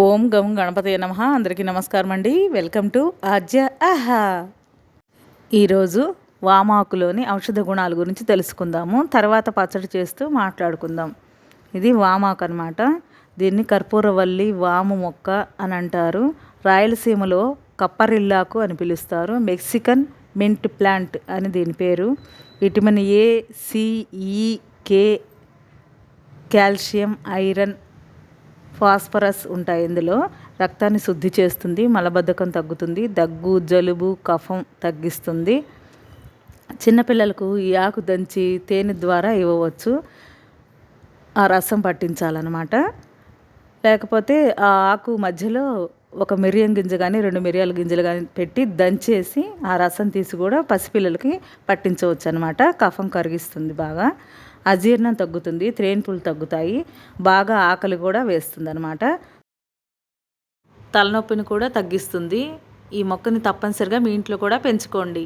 ఓం గం గణపతి నమ. అందరికీ నమస్కారం అండి. వెల్కమ్ టు ఆజ్య ఆహా ఈరోజు వామాకులోని ఔషధ గుణాల గురించి తెలుసుకుందాము. తర్వాత పచ్చడి చేస్తూ మాట్లాడుకుందాం. ఇది వామాకు అనమాట దీన్ని కర్పూరవల్లి వాము మొక్క అని అంటారు. రాయలసీమలో కప్పరిల్లాకు అని పిలుస్తారు. మెక్సికన్ మింట్ ప్లాంట్ అని దీని పేరు. Vitamin A C E K calcium iron phosphorus ఉంటాయి ఇందులో. రక్తాన్ని శుద్ధి చేస్తుంది మలబద్ధకం తగ్గుతుంది దగ్గు జలుబు కఫం తగ్గిస్తుంది. చిన్నపిల్లలకు ఈ ఆకు దంచి తేనె ద్వారా ఇవ్వవచ్చు. ఆ రసం పట్టించాలన్నమాట. లేకపోతే ఆ ఆకు మధ్యలో ఒక మిరియం గింజ కానీ రెండు మిరియాల గింజలు కానీ పెట్టి దంచేసి ఆ రసం తీసి కూడా పసిపిల్లలకి పట్టించవచ్చు అనమాట కఫం కరిగిస్తుంది బాగా. అజీర్ణం తగ్గుతుంది త్రేన్పులు తగ్గుతాయి బాగా ఆకలి కూడా వేస్తుంది అనమాట తలనొప్పిని కూడా తగ్గిస్తుంది. ఈ మొక్కని తప్పనిసరిగా మీ ఇంట్లో కూడా పెంచుకోండి.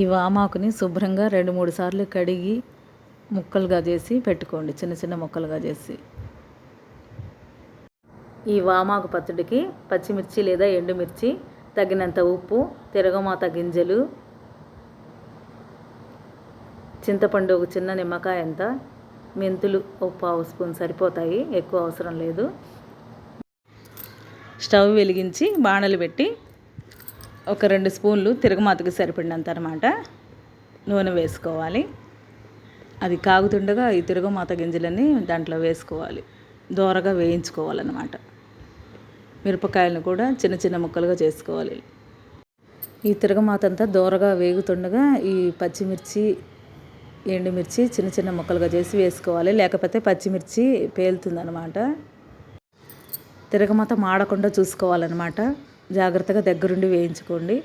ఈ వామాకుని శుభ్రంగా రెండు మూడు సార్లు కడిగి ముక్కలుగా చేసి పెట్టుకోండి చిన్న చిన్న ముక్కలుగా చేసి ఈ వామాకు పచ్చడికి పచ్చిమిర్చి లేదా ఎండుమిర్చి తగినంత ఉప్పు తిరగమాత గింజలు చింతపండు ఒక చిన్న నిమ్మకాయ ఎంత? మెంతులు ఒక పావు స్పూన్ సరిపోతాయి ఎక్కువ అవసరం లేదు. స్టవ్ వెలిగించి బాణలు పెట్టి ఒక రెండు స్పూన్లు తిరగమాతకి సరిపడినంత అనమాట నూనె వేసుకోవాలి. అది కాగుతుండగా ఈ తిరగమాత గింజలన్నీ దాంట్లో వేసుకోవాలి. దోరగా వేయించుకోవాలన్నమాట. మిరపకాయలను కూడా చిన్న చిన్న ముక్కలుగా చేసుకోవాలి. ఈ తిరగమాత అంతా దోరగా వేగుతుండగా ఈ పచ్చిమిర్చి ఎండుమిర్చి చిన్న చిన్న ముక్కలుగా చేసి వేసుకోవాలి. లేకపోతే పచ్చిమిర్చి పేలుతుందనమాట తిరగమాత మాడకుండా చూసుకోవాలన్నమాట. జాగ్రత్తగా దగ్గరుండి వేయించుకోండి.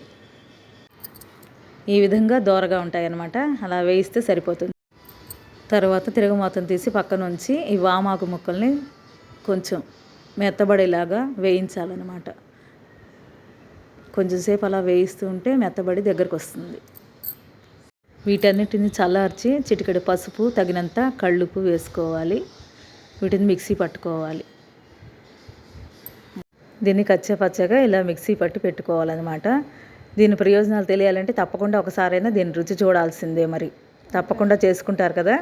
ఈ విధంగా దోరగా ఉంటాయన్నమాట. అలా వేయిస్తే సరిపోతుంది. తర్వాత తిరగమాతను తీసి పక్కన ఉంచి ఈ వామాకు ముక్కల్ని కొంచెం మెత్తబడేలాగా వేయించాలన్నమాట. కొంచెంసేపు అలా వేయిస్తూ ఉంటే మెత్తబడి దగ్గరకు వస్తుంది వీటన్నిటిని చల్లార్చి చిటికెడు పసుపు తగినంత కళ్ళుపు వేసుకోవాలి. వీటిని మిక్సీ పట్టుకోవాలి. దీన్ని కచ్చా పచ్చగా ఇలా మిక్సీ పట్టి పెట్టుకోవాలన్నమాట. దీని ప్రయోజనాలు తెలియాలంటే తప్పకుండా ఒకసారైనా దీని రుచి చూడాల్సిందే మరి. తప్పకుండా చేసుకుంటారు కదా?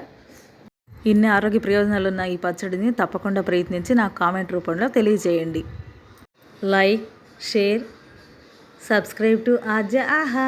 ఇన్ని ఆరోగ్య ప్రయోజనాలు ఉన్న ఈ పచ్చడిని తప్పకుండా ప్రయత్నించి నాకు కామెంట్ రూపంలో తెలియజేయండి. Like share subscribe to Aadya Aha!